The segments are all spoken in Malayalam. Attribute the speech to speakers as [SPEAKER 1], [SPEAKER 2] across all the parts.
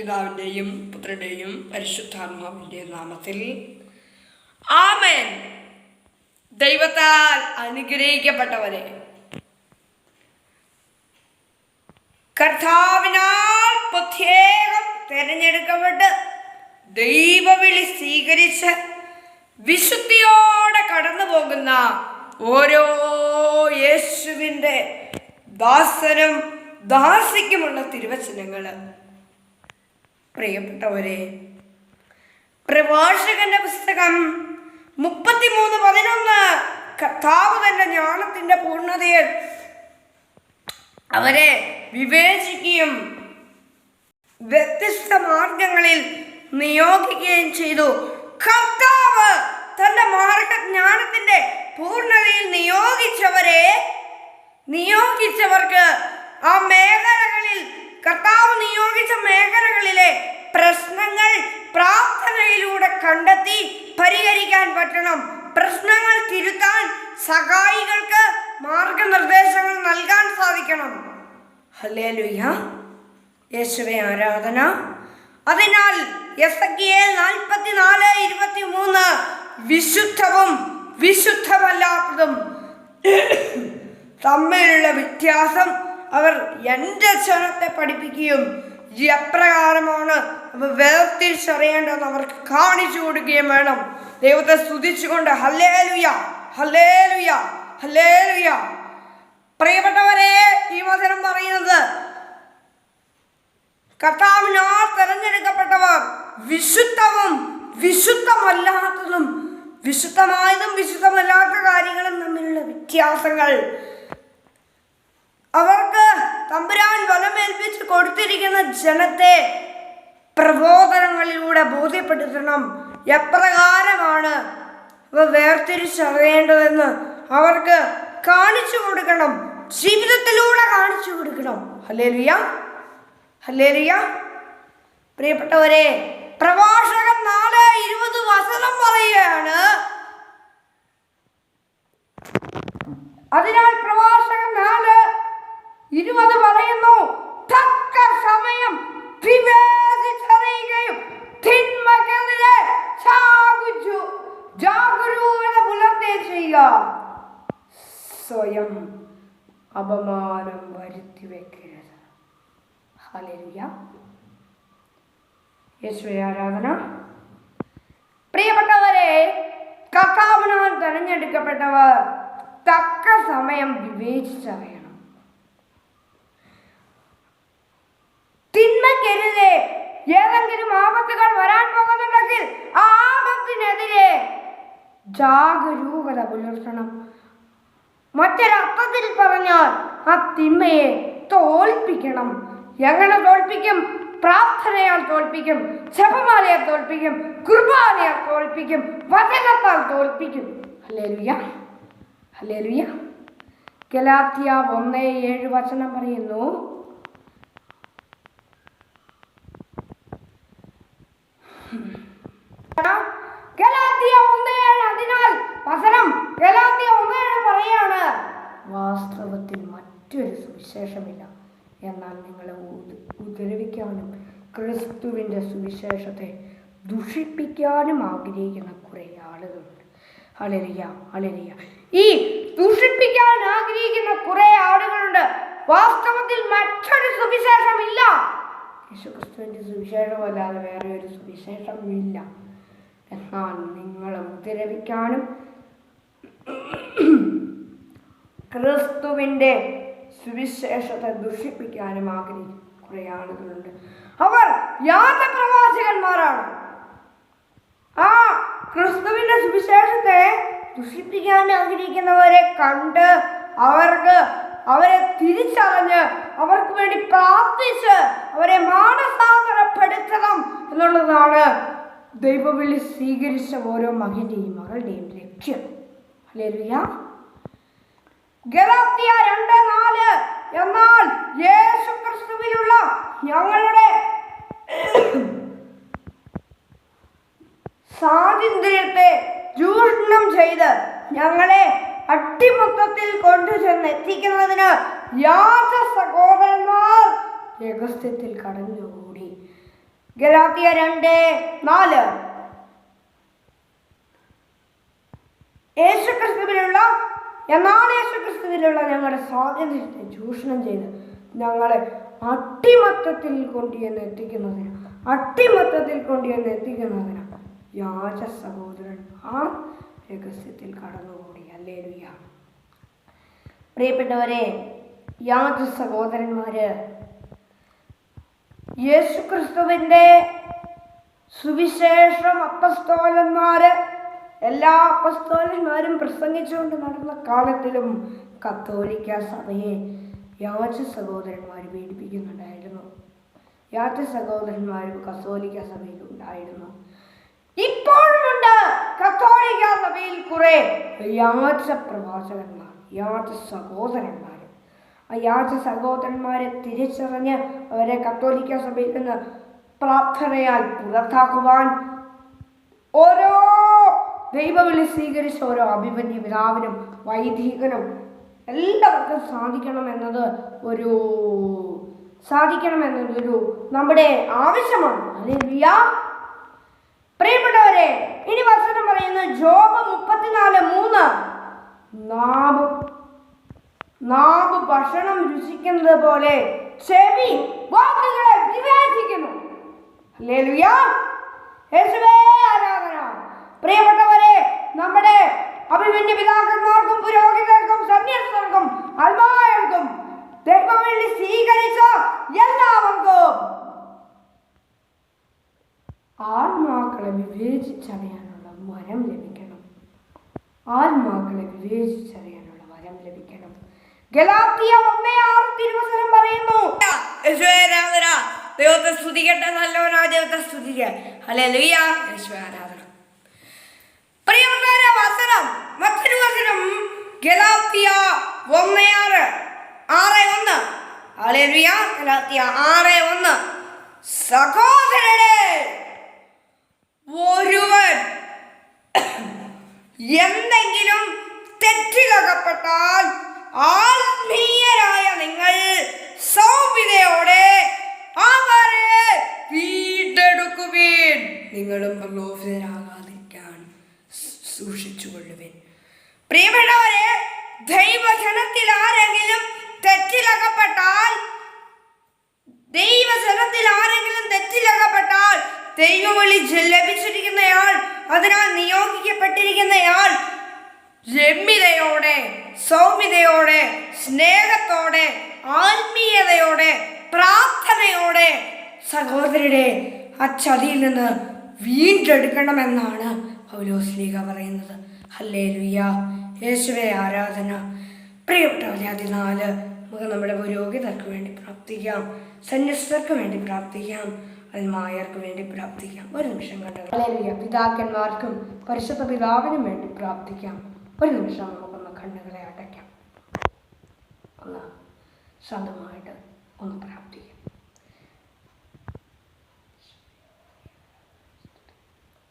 [SPEAKER 1] പിതാവിന്റെയും പുത്രന്റെയും പരിശുദ്ധാത്മാവിന്റെയും നാമത്തിൽ. ആമേൻ. ദൈവത്താൽ അനുഗ്രഹിക്കപ്പെട്ടവരെ കർത്താവിനാൽ പ്രത്യേകം തിരഞ്ഞെടുക്കപ്പെട്ട് ദൈവവിളി സ്വീകരിച്ച് വിശുദ്ധിയോടെ കടന്നു പോകുന്ന ഓരോ യേശുവിന്റെ ദാസനും ദാസിക്കുമുള്ള തിരുവചനങ്ങൾ പ്രിയപ്പെട്ടവരെ പ്രഭാഷകന്റെ പുസ്തകം മുപ്പത്തിമൂന്ന് പതിനൊന്ന് കർത്താവ് തന്റെ ജ്ഞാനത്തിന്റെ പൂർണതയിൽ അവരെ വിവേചിക്കുകയും വ്യത്യസ്ത മാർഗങ്ങളിൽ നിയോഗിക്കുകയും ചെയ്തു. കർത്താവ് തന്റെ മാർഗജ്ഞാനത്തിന്റെ പൂർണതയിൽ നിയോഗിച്ചവരെ നിയോഗിച്ചവർക്ക് ആ മേഖലകളിൽ കർത്താവ് നിയോഗിച്ച മേഖലകളിലെ പ്രശ്നങ്ങൾ പ്രാർത്ഥനയിലൂടെ കണ്ടെത്തി പരിഹരിക്കാൻ പറ്റണം. പ്രശ്നങ്ങൾ തിരുത്താൻ സഹായികൾക്ക് മാർഗനിർദ്ദേശങ്ങൾ നൽകാൻ സാധിക്കണം. യേശുവെ ആരാധന. അതിനാൽ വിശുദ്ധവും വിശുദ്ധമല്ലാത്തതും തമ്മിലുള്ള വ്യത്യാസം അവർ എന്റെ ജനത്തെ പഠിപ്പിക്കുകയും എപ്രകാരമാണ് വേർതിരിച്ചറിയേണ്ടതെന്ന് അവർക്ക് കാണിച്ചു കൊടുക്കുകയും വേണം. ദൈവത്തെ സ്തുതിച്ചുകൊണ്ട് ഹല്ലേലുയ ഹല്ലേലുയ ഹല്ലേലുയ. പ്രിയപ്പെട്ടവരെ ഈ വചനം പറയുന്നത് കർത്താവിനാൽ തിരഞ്ഞെടുക്കപ്പെട്ടവർ വിശുദ്ധവും വിശുദ്ധമല്ലാത്തതും വിശുദ്ധമായതും വിശുദ്ധമല്ലാത്ത കാര്യങ്ങളും തമ്മിലുള്ള വ്യത്യാസങ്ങൾ അവർക്ക് തമ്പുരാൻ വലമേൽപ്പിച്ച് കൊടുത്തിരിക്കുന്ന ജനത്തെ പ്രബോധനങ്ങളിലൂടെ ബോധ്യപ്പെടുത്തണം. എപ്രകാരമാണ് അവ വേർതിരിച്ചറിയേണ്ടതെന്ന് അവർക്ക് കാണിച്ചു കൊടുക്കണം. ജീവിതത്തിലൂടെ കാണിച്ചു കൊടുക്കണം. ഹലേലിയ ഹലേലിയ പ്രിയപ്പെട്ടവരെ പ്രഭാഷകൻ നാല് ഇരുപത് വസനം പറയുകയാണ്. അതിനാൽ പ്രഭാഷകൻ നാല് ഇരുപത് പറയുന്നു. തക്ക സമയം വിവേചിച്ചറിയുകയും സ്വയം അപമാനം വരുത്തി വെക്കരുത്. ആരാധന. പ്രിയപ്പെട്ടവരെ കർത്താവിനാൽ തെരഞ്ഞെടുക്കപ്പെട്ടവർ തക്ക സമയം വിവേചിച്ചറിയണം തിന്മക്കെതിരെ ഏതെങ്കിലും ആപത്തുകൾ വരാൻ പോകുന്നുണ്ടെങ്കിൽ ആ ആപത്തിനെതിരെ ജാഗരൂകത പുലർത്തണം. മറ്റൊരർത്ഥത്തിൽ പറഞ്ഞാൽ ആ തിന്മയെ തോൽപ്പിക്കണം. എങ്ങനെ തോൽപ്പിക്കും? പ്രാർത്ഥനയാൽ തോൽപ്പിക്കും ശബമാലയെ തോൽപ്പിക്കും കുർബാനയാൽ തോൽപ്പിക്കും വചനത്താൽ തോൽപ്പിക്കും. Hallelujah hallelujah. ഗലാത്തിയ ഒന്ന് ഏഴ് വചനം പറയുന്നു പറയാണ്. വാസ്തവത്തിൽ മറ്റൊരു സുവിശേഷമില്ല. എന്നാൽ നിങ്ങളെ ഉപദ്രവിക്കാനും ക്രിസ്തുവിന്റെ സുവിശേഷത്തെ ദുഷിപ്പിക്കാനും ആഗ്രഹിക്കുന്ന കുറേ ആളുകളുണ്ട്. അലരിയ അലരിയ ഈ ദുഷിപ്പിക്കാൻ ആഗ്രഹിക്കുന്ന കുറേ ആളുകളുണ്ട്. വാസ്തവത്തിൽ മറ്റൊരു സുവിശേഷമില്ല. യേശുക്രിസ്തുവിന്റെ സുവിശേഷമല്ലാതെ വേറെ ഒരു സുവിശേഷമില്ല. എന്നാൽ നിങ്ങളെ ഉപദ്രവിക്കാനും ക്രിസ്തുവിന്റെ സുവിശേഷത്തെ ദുഷിപ്പിക്കാനും ആഗ്രഹിക്കും കുറേ ആളുകളുണ്ട്. അവർ യാത്രപ്രവാസികന്മാരാണ് ആ ക്രിസ്തുവിന്റെ സുവിശേഷത്തെ ദുഷിപ്പിക്കാൻ ആഗ്രഹിക്കുന്നവരെ കണ്ട് അവർക്ക് അവരെ തിരിച്ചറിഞ്ഞ് അവർക്ക് വേണ്ടി പ്രാർത്ഥിച്ച് അവരെ മാനസാന്തരപ്പെടുത്തണം എന്നുള്ളതാണ് ദൈവവിളി സ്വീകരിച്ച ഓരോ മകന്റെയും മകളുടെയും ലക്ഷ്യം ഹല്ലേലൂയ ഗലാത്തിയ രണ്ട് നാല്. എന്നാൽ യേശു ക്രിസ്തുവിലുള്ള ഞങ്ങളുടെ സ്വാതന്ത്ര്യത്തെ ചൂഷണം ചെയ്ത് ഞങ്ങളെ അട്ടിമൊത്തത്തിൽ കൊണ്ടുചെന്ന് എത്തിക്കുന്നതിന് യാത്ര സഹോദരന്മാർ രഹസ്യത്തിൽ കടന്നുകൂടി ഗലാത്തിയ രണ്ട് നാല്. യേശുക്രിസ്തുവിലുള്ള എന്നാൽ യേശുക്രിസ്തുവിലുള്ള ഞങ്ങളുടെ സ്വാതന്ത്ര്യത്തെ ചൂഷണം ചെയ്ത് ഞങ്ങളെ അട്ടിമത്തത്തിൽ കൊണ്ടുവന്ന് എത്തിക്കുന്നതിന് അട്ടിമത്തത്തിൽ കൊണ്ടുവന്ന് എത്തിക്കുന്നതിന് യാച സഹോദരൻ ആ രഹസ്യത്തിൽ കടന്നുകൂടി. അല്ലേ പ്രിയപ്പെട്ടവരെ യാച സഹോദരന്മാര് യേശുക്രിസ്തുവിന്റെ സുവിശേഷം അപ്പസ്തോലന്മാര് എല്ലാ അപ്പസ്തോലന്മാരും പ്രസംഗിച്ചുകൊണ്ട് നടന്ന കാലത്തിലും കത്തോലിക്ക സഭയെ യാച സഹോദരന്മാർ പീഡിപ്പിക്കുന്നുണ്ടായിരുന്നു യാച സഹോദരന്മാരും കത്തോലിക്ക സഭയിൽ ഉണ്ടായിരുന്നു. ഇപ്പോഴുമുണ്ട് കത്തോലിക്ക സഭയിൽ കുറെ യാച പ്രവാചകന്മാർ യാച സഹോദരന്മാർ. ആ യാച സഹോദരന്മാരെ തിരിച്ചറിഞ്ഞ് അവരെ കത്തോലിക്ക സഭയിൽ നിന്ന് പ്രാർത്ഥനയാൽ പുറത്താക്കുവാൻ ഓരോ ദൈവവിളി സ്വീകരിച്ച ഓരോ അഭിമന്യ പിതാവിനും വൈദികനും എല്ലാവർക്കും സാധിക്കണമെന്നത് ഒരു സാധിക്കണമെന്നതൊരു നമ്മുടെ ആവശ്യമാണ്. പ്രിയപ്പെട്ടവരെ ഇനി വചനം പറയുന്നത് ജോബ് മുപ്പത്തിനാല് മൂന്ന്. നാവ് നാവ് ഭക്ഷണം രുചിക്കുന്നത് പോലെ ചെവി വാക്കുകളെ വിവേചിക്കുന്നു. ആരാധന. പ്രിയപ്പെട്ടവരെ നമ്മുടെ അഭിമന്യ പിതാക്കന്മാർക്കും പുരോഹിതർക്കും സന്യസ്തർക്കും അൽമായർക്കും ദൈവവെള്ളി സ്വീകരിച്ച എല്ലാവർക്കും ആത്മാക്കളെ വിവേചിച്ചറിയാനുള്ള വരം ലഭിക്കണം. ആത്മാക്കളെ വിവേചിച്ചറിയാനുള്ള വരം ലഭിക്കണം. ഗലാത്തിയ ഒന്നേ ആറ് തിരുവസനം പറയുന്നു. ദൈവത്തെ സ്തുതിക്കട്ടെ നല്ലവനാ ദൈവത്തെ സ്തുതിക്കുക ഗലാത്തിയ ഒന്നേ ആറ്. ആറ് ഒന്ന്. അല്ലെ ഗലാത്തിയ ആറ് ഒന്ന്. സഹോദരനെ ഒരുവൻ എന്തെങ്കിലും തെറ്റിലകപ്പെട്ടാൽ ആത്മീയരായ നിങ്ങൾ സൗമ്യതയോടെ അവരെ വീണ്ടെടുക്കുവിൻ. നിങ്ങളും പ്രലോഭിതരാകാതിരിക്കാൻ സൂക്ഷിച്ചുകൊള്ളുവിൻ. പ്രിയപ്പെട്ടവരെ ദൈവജനത്തിൽ ആരെങ്കിലും തെറ്റിലകപ്പെട്ടാൽ ദൈവജനത്തിൽ ആരെങ്കിലും തെറ്റിലകപ്പെട്ടാൽ ദൈവവിളി ലഭിച്ചിരിക്കുന്നയാൾ അതിനാൽ നിയോഗിക്കപ്പെട്ടിരിക്കുന്നയാൾ രമ്യതയോടെ സൗമ്യതയോടെ സ്നേഹത്തോടെ ആത്മീയതയോടെ പ്രാർത്ഥനയോടെ സഹോദരരെ ആ ചതിയിൽ നിന്ന് വീണ്ടെടുക്കണമെന്നാണ് പൗലോസ്ലീഗ പറയുന്നത്. ഹല്ലേ ലുയ്യ യേശുവെ ആരാധന. പ്രിയപ്പെട്ടവരെ അതിനാല് നമുക്ക് നമ്മുടെ പുരോഹിതർക്ക് വേണ്ടി പ്രാർത്ഥിക്കാം. സന്യസ്തർക്ക് വേണ്ടി പ്രാർത്ഥിക്കാം. അൽമായർക്ക് വേണ്ടി പ്രാർത്ഥിക്കാം. ഒരു നിമിഷം കണ്ടു. പിതാക്കന്മാർക്കും പരിശുദ്ധ പിതാവിനും വേണ്ടി പ്രാർത്ഥിക്കാം. ഒരു നിമിഷം നമുക്കൊന്ന് കണ്ണുകളെ അടയ്ക്കാം. ഒന്ന് ശാന്തമായിട്ട് ഒന്ന് പ്രാപ്തിക്കാം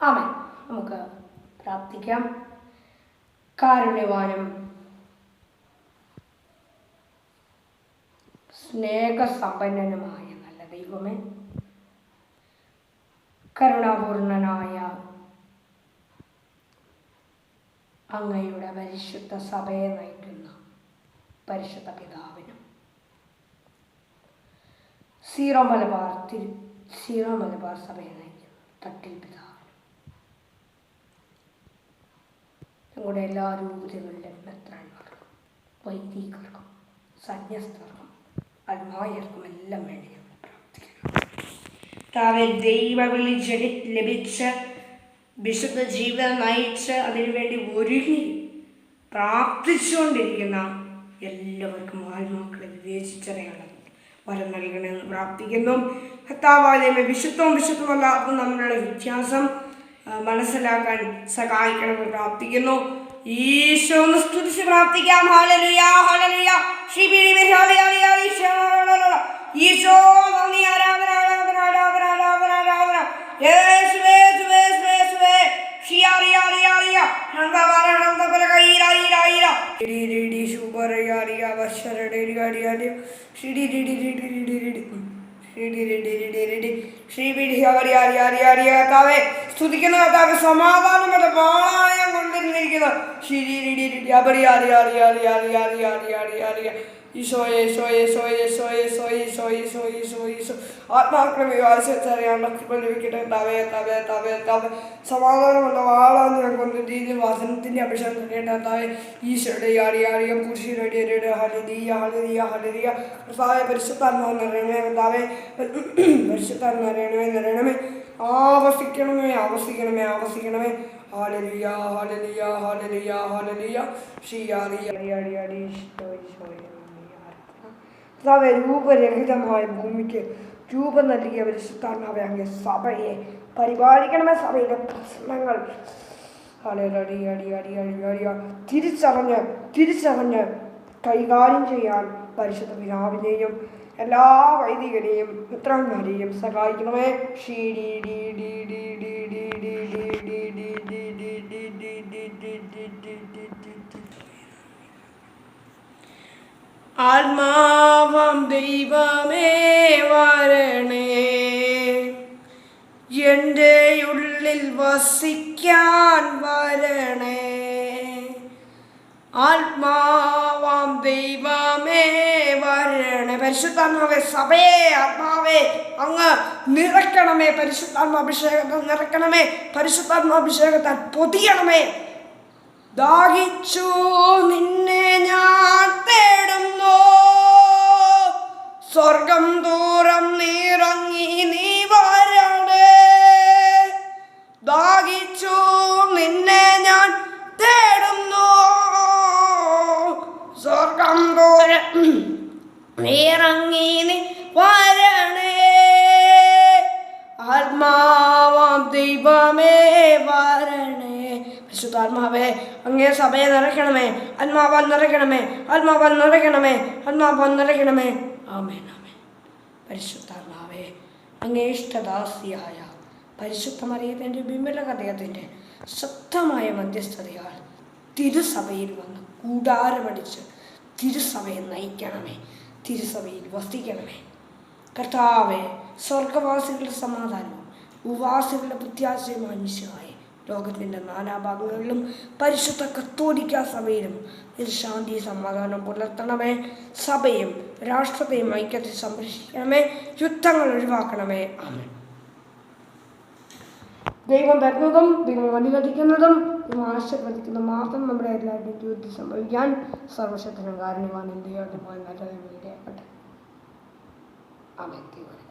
[SPEAKER 1] ആമേ നമുക്ക് പ്രാപ്തിക്കാം കാരുണ്യവാനും സ്നേഹസമ്പന്നനുമായ നല്ല ദൈവമേ കരുണാപൂർണനായ അങ്ങയുടെ പരിശുദ്ധ സഭയെ നയിക്കുന്ന പരിശുദ്ധ പിതാവിനും. സീറോ മലബാർ തിരു സീറോ മലബാർ സഭയെ നയിക്കുന്ന തട്ടിൽ പിതാവിനും. ഞങ്ങളുടെ എല്ലാ രൂപതകളിലും മെത്രാന്മാർക്കും വൈദികർക്കും സന്യസ്തർക്കും അൽമായർക്കും എല്ലാം വേണ്ടി ഞങ്ങൾ പ്രാർത്ഥിക്കുന്നു. ദൈവവിളി ലഭിച്ച് വിശുദ്ധ ജീവിതം നയിച്ച് അതിനുവേണ്ടി ഒരുങ്ങി പ്രാർത്ഥിച്ചുകൊണ്ടിരിക്കുന്ന എല്ലാവർക്കും ആത്മാക്കളെ വിവേചിച്ചറിയണം. വരം നൽകണമെന്ന് പ്രാർത്ഥിക്കുന്നു. കത്താവാദ്യമേ വിശുദ്ധവും വിശുദ്ധമല്ലാത്തതും തമ്മിലുള്ള വ്യത്യാസം മനസ്സിലാക്കാൻ സഹായിക്കണമെന്ന് പ്രാർത്ഥിക്കുന്നു. ഈശോ സ്തുതിച്ച് പ്രാർത്ഥിക്കാം. ഹാലലുയ ഹാലലുയ ശ്രീ ഈശോ നന്ദി ആരാധന ആരാധന ആരാധന. ഷിഡി ഡിഡി ഡിഡി ഡിഡി ഡിഡി സ്തുതിക്കുന്ന കർത്താവ് സമാധാനം പാളാ അറിയ ഈശോയെ ഈശോയെ ഈശോയെ ഈശോയെ ഈശോയെ ഈശോയെ ഈശോയെ ഈശോയെ ഈശോ ആത്മാക്കളെ വിവാസറിയാനുള്ള കൃപ ലഭിക്കട്ടെ തവേ തവേ തവേ തവേ. സമാധാനമുള്ള വാളാന്ന് കൊണ്ട് രീതിയിൽ വചനത്തിന്റെ അഭിഷേകം കേട്ടാ തവേ. ഈശോയുടെ ആടി ആടിയ പുരുഷയുടെ ഹലരിയ ഹലരിയ ഹലരിയ കർത്താവെ പരിശുദ്ധാത്മാവ് നിറയണമേ കർത്താവെ. പരിശുദ്ധാത്മ നിറയണമേ നിറയണമേ. ആവസിക്കണമേ ആവസിക്കണമേ ആവസിക്കണമേ. ഹാലലിയ രൂപരഹിതമായ ഭൂമിക്ക് രൂപം നൽകിയ ഒരു അങ്ങ് സഭയെ പരിപാലിക്കണമേ സഭയിലെ പ്രശ്നങ്ങൾ. തിരിച്ചറിഞ്ഞ് തിരിച്ചറിഞ്ഞ് കൈകാര്യം ചെയ്യാൻ പരിശുദ്ധ പിതാവിനെയും എല്ലാ വൈദികരെയും മിത്രന്മാരെയും സഹായിക്കണമേ ഡി ഡി ഡി ഡി ഡി ഡി ഡി ഡി ഡി ഡി ഡി ഡി ഡി ഡി ആത്മാവം ദൈവമേ വരണേ എന്റെ ഉള്ളിൽ വസിക്കാൻ വരണേ ആത്മാവാം ദൈവമേ വരണേ പരിശുദ്ധാത്മാവേ സഭയെ ആത്മാവേ അങ്ങ് നിറയ്ക്കണമേ. പരിശുദ്ധാത്മാഭിഷേകത്തെ നിറയ്ക്കണമേ. പരിശുദ്ധാത്മാഭിഷേകത്തെ പൊതിയണമേ. ദാഹിച്ചു നിന്നെ ഞാൻ തേടുന്നു. സ്വർഗം ദൂരം നീറങ്ങി നീ ആത്മാവാൻ നിറയ്ക്കണമേ ആത്മാവാൻ നിറയ്ക്കണമേ ആത്മാവാൻ നിറയ്ക്കണമേ ആമേൻ ആമേൻ. പരിശുദ്ധാത്മാവേ അങ്ങേ ഇഷ്ടദാസിയായ പരിശുദ്ധ മറിയത്തിന്റെ വിമല കഥയത്തിന്റെ ശക്തമായ മധ്യസ്ഥതയാൽ തിരുസഭയിൽ വന്ന് കൂടാരമടിച്ച് തിരുസഭയെ നയിക്കണമേ തിരുസഭയിൽ വസിക്കണമേ. കർത്താവെ സ്വർഗവാസികളുടെ സമാധാനവും ഉപവാസികളുടെ പ്രത്യാശയും അനുഷ്യമായി ലോകത്തിന്റെ നാനാഭാഗങ്ങളിലും പരിശുദ്ധ കത്തോലിക്ക സഭയിലും ഇത് ശാന്തി സമാധാനം പുലർത്തണമേ. സഭയും രാഷ്ട്രത്തെയും ഐക്യത്തെ സംരക്ഷിക്കണമേ. യുദ്ധങ്ങൾ ഒഴിവാക്കണമേ. ദൈവം തരുന്നതും ദൈവം അനുവദിക്കുന്നതും ദൈവം ആശീർവദിക്കുന്നതും മാത്രം നമ്മുടെ എല്ലാവരുടെയും ജീവിതത്തിൽ സംഭവിക്കാൻ സർവശക്തനും കാരണമാണ് ഇന്ത്യയോടുമായി നല്ല ആമേൻ. ദൈവം